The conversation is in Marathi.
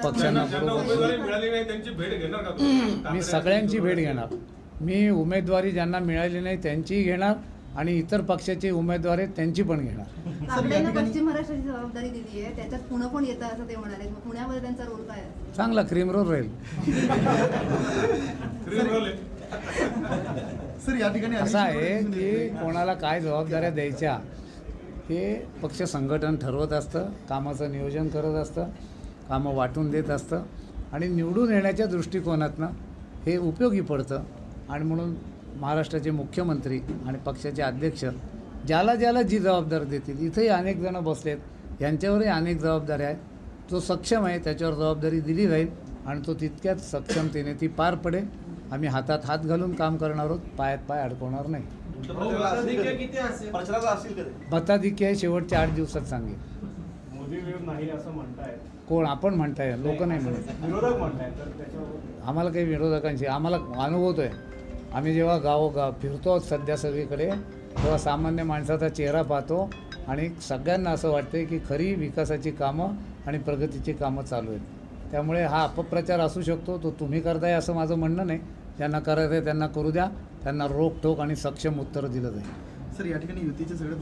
पक्षांना ज्यांना बरोबर उमेदवारी मिळाली नाही त्यांची भेट घेणार का तुम्ही? मी सगळ्यांची भेट घेणार. मी उमेदवारी ज्यांना मिळाली नाही त्यांचीही घेणार आणि इतर पक्षाचे उमेदवार आहेत त्यांची पण घेणार. आपल्याला पश्चिम महाराष्ट्राची जबाबदारी दिली आहे त्याच्यात पुणे पण येतं असं ते म्हणाले. मग पुण्यामध्ये त्यांचा रोल काय आहे चांगला क्रीम रोल राहील. सर या ठिकाणी असं आहे की कोणाला काय जबाबदाऱ्या द्यायच्या हे पक्ष संघटन ठरवत असतं कामाचं नियोजन करत असतं. कामं वाटून देत असतं आणि निवडून येण्याच्या दृष्टिकोनातनं हे उपयोगी पडतं. आणि म्हणून महाराष्ट्राचे मुख्यमंत्री आणि पक्षाचे अध्यक्ष ज्याला ज्याला जी जबाबदारी देतील इथंही अनेक जणं बसलेत. यांच्यावरही अनेक जबाबदाऱ्या आहेत. जो सक्षम आहे त्याच्यावर जबाबदारी दिली जाईल आणि तो तितक्याच सक्षमतेने ती पार पडेल. आम्ही हातात हात घालून काम करणार आहोत पायात पाय अडकवणार नाही. मताधिक्य शेवटच्या आठ दिवसात सांगेल नाही असं म्हणतायत. कोण? आपण म्हणताय. लोक नाही म्हणत. विरोधक म्हणतायत तर त्याच्यावर आम्हाला काही विरोधकांची आम्हाला अनुभवतो आहे आम्ही जेव्हा गावोगाव फिरतो आहोत सध्या सगळीकडे तेव्हा सामान्य माणसाचा चेहरा पाहतो आणि सगळ्यांना असं वाटतं की खरी विकासाची कामं आणि प्रगतीची कामं चालू आहेत. त्यामुळे हा अपप्रचार असू शकतो तो तुम्ही करताय असं माझं म्हणणं नाही. ज्यांना करायचं आहे त्यांना करू द्या. त्यांना रोखठोक आणि सक्षम उत्तर दिलं जाईल. सर या ठिकाणी युतीचे सगळे